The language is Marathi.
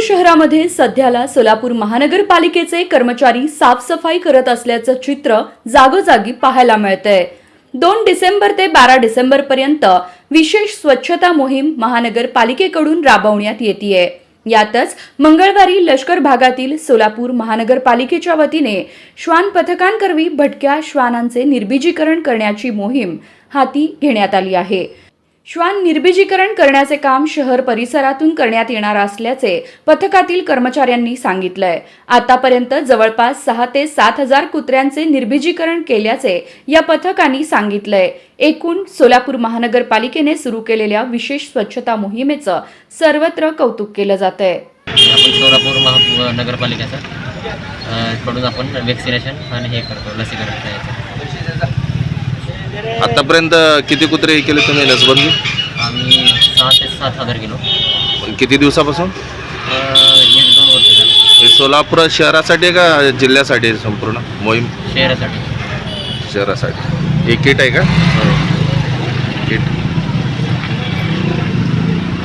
शहरामध्ये सध्याला सोलापूर महानगरपालिकेचे कर्मचारी साफसफाई करत असल्याचं चित्र जागोजागी पाहायला मिळतंय. दोन डिसेंबर ते बारा डिसेंबर पर्यंत विशेष स्वच्छता मोहीम महानगरपालिकेकडून राबवण्यात येते यातच मंगळवारी लष्कर भागातील सोलापूर महानगरपालिकेच्या वतीने श्वान पथकांकरवी भटक्या श्वानांचे निर्बीजीकरण करण्याची मोहीम हाती घेण्यात आली आहे. श्वान निर्बीजीकरण करण्याचे काम शहर परिसरातून करण्यात येणार असल्याचे पथकातील कर्मचाऱ्यांनी सांगितलंय. आतापर्यंत जवळपास सहा ते सात हजार कुत्र्यांचे निर्बीजीकरण केल्याचे या पथकाने सांगितलंय. एकूण सोलापूर महानगरपालिकेने सुरू केलेल्या विशेष स्वच्छता मोहिमेचं सर्वत्र कौतुक केलं जात आहे सोलापूर नगरपालिकेचं कडून आपण वॅक्सिनेशन आणि हे करतो लसीकरण करायचं. आतापर्यंत किती कुत्रे हे केले तुम्ही लसबंदी आम्ही सहा ते सात हजार किलो. पण किती दिवसापासून? अ, दीड दोन वर्ष झाले. हे सोलापूर शहरासाठी आहे का जिल्ह्यासाठी आहे संपूर्ण? मोहीम? शहरासाठी. शहरासाठी. एक किट आहे का? हो.